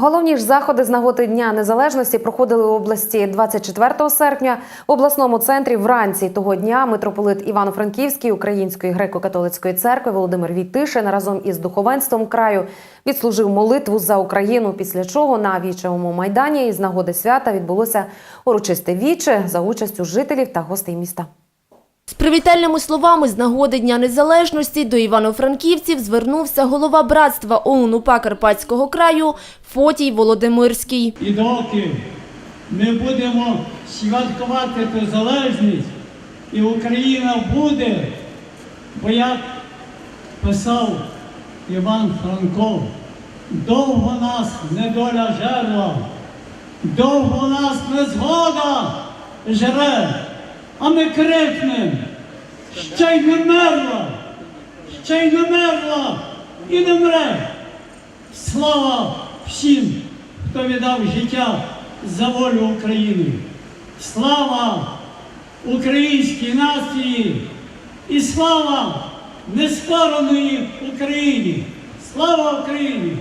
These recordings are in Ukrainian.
Головні ж заходи з нагоди Дня Незалежності проходили в області 24 серпня. В обласному центрі вранці того дня митрополит Івано-Франківський Української греко-католицької церкви Володимир Війтишин разом із духовенством краю відслужив молитву за Україну. Після чого на вічевому майдані із нагоди свята відбулося урочисте віче за участю жителів та гостей міста. З привітальними словами з нагоди Дня Незалежності до івано-франківців звернувся голова братства ОУН УПА Карпатського краю Фотій Володимирський. І доки ми будемо святкувати ту залежність, і Україна буде, бо як писав Іван Франко, довго нас недоля жерла, довго нас незгода жере, а ми крикнемо, ще й не мерла, ще й не мерла і не мре. Слава всім, хто віддав життя за волю України. Слава українській нації і слава нескореної Україні. Слава Україні!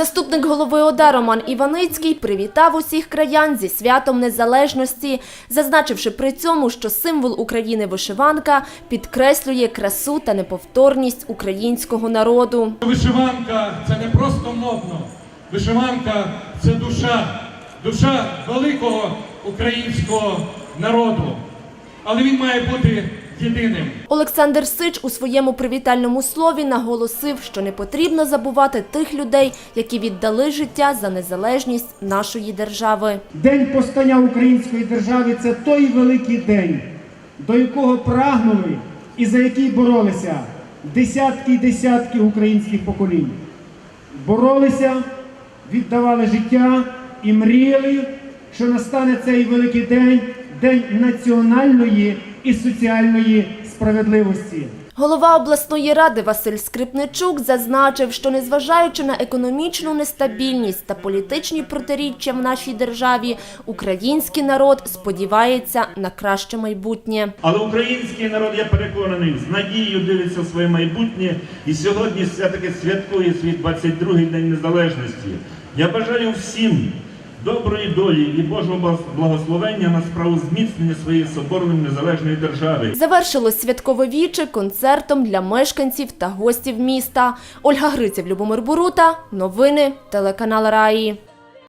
Заступник голови ОДА Роман Іваницький привітав усіх краян зі святом незалежності, зазначивши при цьому, що символ України вишиванка підкреслює красу та неповторність українського народу. Вишиванка це не просто модно. Вишиванка це душа, душа великого українського народу. Але він має бути єдиним. Олександр Сич у своєму привітальному слові наголосив, що не потрібно забувати тих людей, які віддали життя за незалежність нашої держави. День постання української держави це той великий день, до якого прагнули і за який боролися десятки і десятки українських поколінь. Боролися, віддавали життя і мріяли, що настане цей великий день, день національної і соціальної справедливості. Голова обласної ради Василь Скрипничук зазначив, що незважаючи на економічну нестабільність та політичні протиріччя в нашій державі, український народ сподівається на краще майбутнє. Але український народ, я переконаний, з надією дивиться своє майбутнє і сьогодні все-таки святкує свій 22-й день незалежності. Я бажаю всім доброї долі і Божого благословення на справу зміцнення своєї соборної незалежної держави. Завершилось святкове віче концертом для мешканців та гостів міста. Ольга Гриців, Любомир Бурута. Новини телеканал Раї.